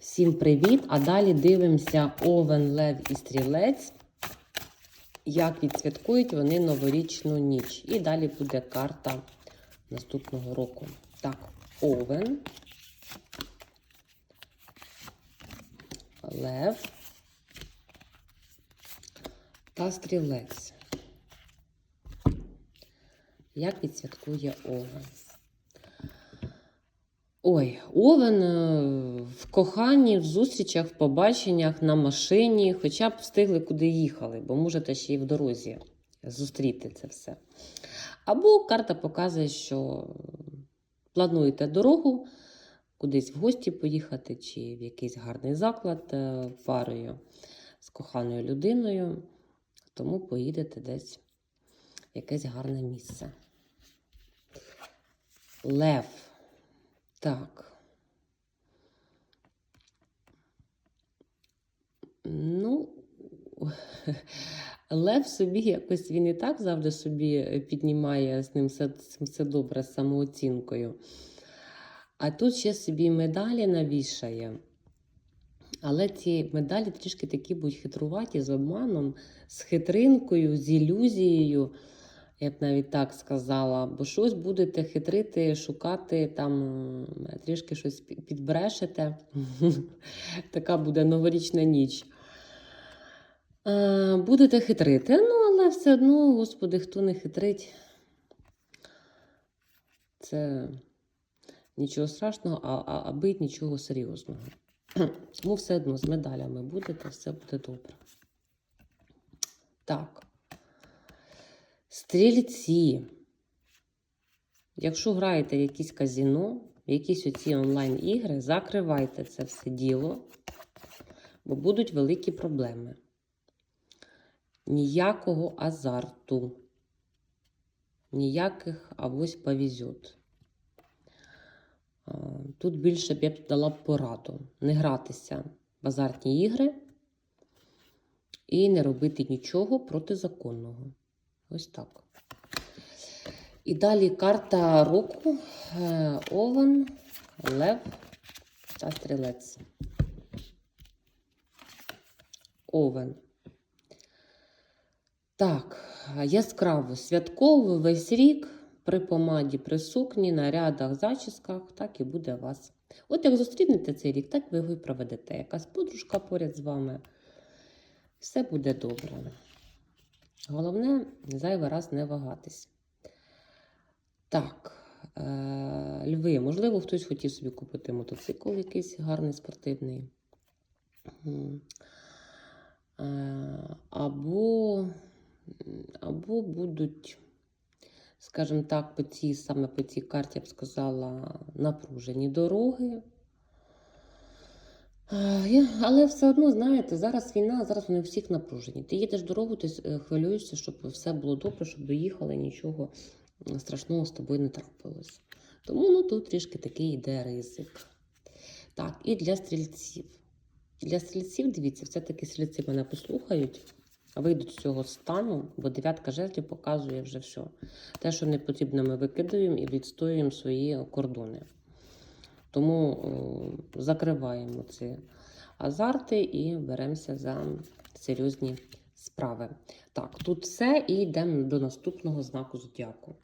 Всім привіт! А далі дивимося Овен, Лев і Стрілець. Як відсвяткують вони новорічну ніч. І далі буде карта наступного року. Так, Овен, Лев та Стрілець. Як відсвяткує Овен? Ой, Овен е, в коханні, в зустрічах, в побаченнях, на машині, хоча б встигли куди їхали, бо можете ще й в дорозі зустріти це все. Або карта показує, що плануєте дорогу, кудись в гості поїхати, чи в якийсь гарний заклад е, парою з коханою людиною, тому поїдете десь в якесь гарне місце. Лев. Так. Ну, Лев собі якось він і так завжди собі піднімає з ним все, все добре з самооцінкою. А тут ще собі медалі навішає. Але ці медалі трішки такі будуть хитруваті з обманом, з хитринкою, з ілюзією я б навіть так сказала, бо щось будете хитрити, шукати, там трішки щось підбрешете. Така буде новорічна ніч. Будете хитрити, ну, але все одно, господи, хто не хитрить, це нічого страшного, а, а, а нічого серйозного. Тому все одно з медалями будете, все буде добре. Так. Стрільці. Якщо граєте в якісь казіно, в якісь оці онлайн-ігри, закривайте це все діло, бо будуть великі проблеми. Ніякого азарту. Ніяких авось повезет. Тут більше б я б дала пораду. Не гратися в азартні ігри і не робити нічого протизаконного. Ось так. І далі карта року, е, Овен, Лев та Стрілець. Овен. Так, яскраво святково весь рік при помаді, при сукні, нарядах, зачісках, так і буде вас. От як зустрінете цей рік, так ви його і проведете. Якась подружка поряд з вами. Все буде добре. Головне, зайвий раз не вагатись. Так, е, льви, можливо, хтось хотів собі купити мотоцикл якийсь гарний спортивний. Е, або, або будуть, скажімо так, по цій, саме по цій карті, я б сказала, напружені дороги. Але все одно, знаєте, зараз війна, зараз вони всіх напружені. Ти їдеш дорогу, ти е, хвилюєшся, щоб все було добре, щоб доїхали, нічого страшного з тобою не трапилось. Тому ну, тут трішки такий йде ризик. Так, і для стрільців. Для стрільців, дивіться, все-таки стрільці мене послухають, вийдуть з цього стану, бо дев'ятка жезлів показує вже все. Те, що не потрібно, ми викидаємо і відстоюємо свої кордони. Тому о, закриваємо ці азарти і беремося за серйозні справи. Так, тут все і йдемо до наступного знаку зодіаку.